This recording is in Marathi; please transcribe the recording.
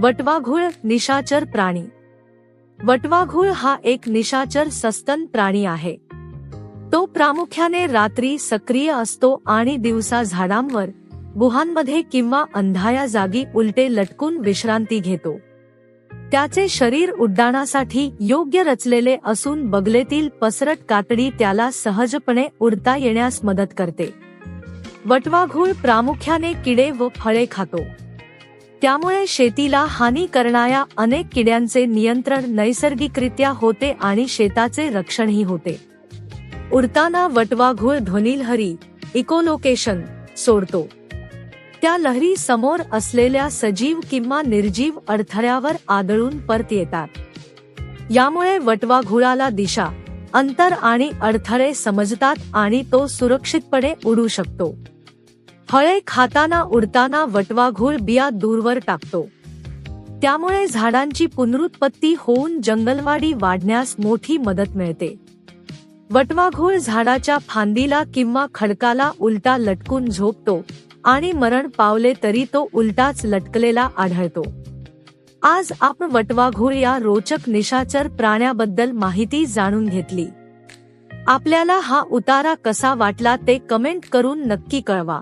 वटवाघूळ निशाचर प्राणी. वटवाघूळ हा एक निशाचर सस्तन प्राणी आहे. तो प्रामुख्याने रात्री सक्रिय असतो आणि दिवसा झाडांवर गुहांमध्ये किंवा अंधाया जागी उलटे लटकून विश्रांती घेतो. त्याचे शरीर उड्डाणासाठी योग्य रचलेले असून बगलेतील पसरट कातडी त्याला सहजपणे उडता येण्यास मदत करते. वटवाघूळ प्रामुख्याने किडे व फळे खातो. त्यामुळे शेतीला हानी करणाऱ्या अनेक किड्यांचे नियंत्रण नैसर्गिकरित्या होते आणि शेताचे रक्षणही होते. उडताना वटवाघूळ ध्वनिलहरी इकोलोकेशन सोडतो. त्या लहरी समोर असलेल्या सजीव किंवा निर्जीव अडथळ्यावर आदळून परत येतात. यामुळे वटवाघुळाला दिशा अंतर आणि अडथळे समजतात आणि तो सुरक्षितपणे उडू शकतो. फळे खाताना उडताना वटवाघोळ बिया दूरवर टाकतो. त्यामुळे झाडांची पुनरुत्पत्ती होऊन जंगलवाडी वाढण्यास मोठी मदत मिळते. वटवाघोळ झाडाच्या फांदीला किंवा खडकाला उलटा लटकून झोपतो आणि मरण पावले तरी तो उलटाच लटकलेला आढळतो. आज आपण वटवाघोळ या रोचक निशाचर प्राण्याबद्दल माहिती जाणून घेतली. आपल्याला हा उतारा कसा वाटला ते कमेंट करून नक्की कळवा.